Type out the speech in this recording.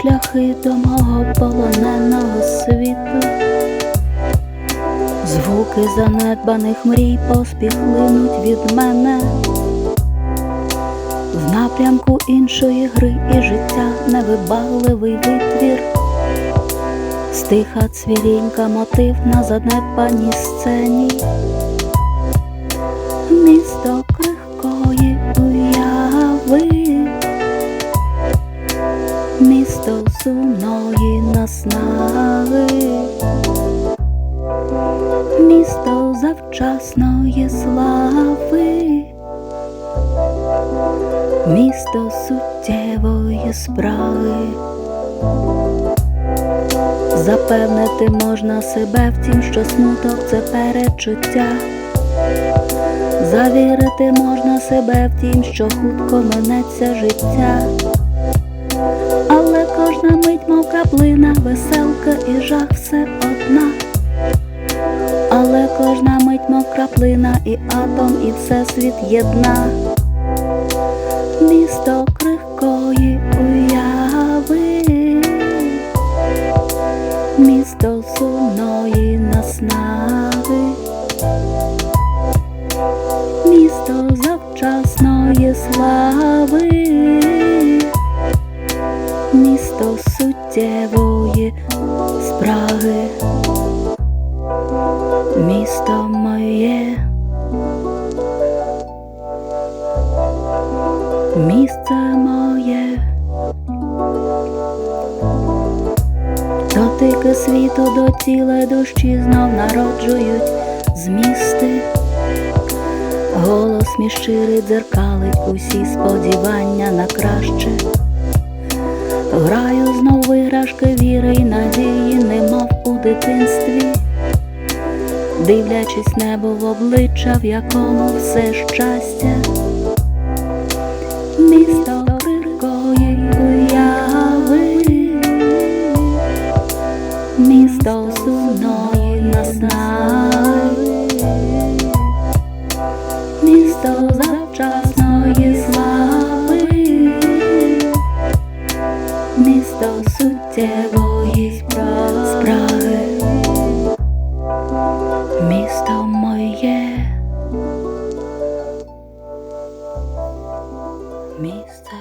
шляхи до мого полоненого світу. Звуки занедбаних мрій поспіх линуть від мене. В напрямку іншої гри і життя невибагливий витвір. Стиха цвірінька мотив на занедбаній сцені. Місто місто сумної наснаги, місто завчасної слави, місто суттєвої справи. Запевнити можна себе в тім, що смуток це перечуття. Завірити можна себе в тім, що хутко минеться життя. Але кожна мить, мов краплина, веселка і жах все одна. Але кожна мить, мов краплина, і атом, і всесвіт єдна. Місто крихкої уяви, місто сумної наснаги. Місто завчасної слави, місто суттєвої спраги, місто моє, місце моє, дотики світу до тіла душі знов народжують змісти. Голос мій щирий дзеркалить усі сподівання на краще. Граю знов виграшки віри й надії, немов у дитинстві, дивлячись небо в обличчя, в якому все щастя. Місто крикої уяви, місто сумної наснаги. Місто завчасної місто суттєвої справи, місто моє, місце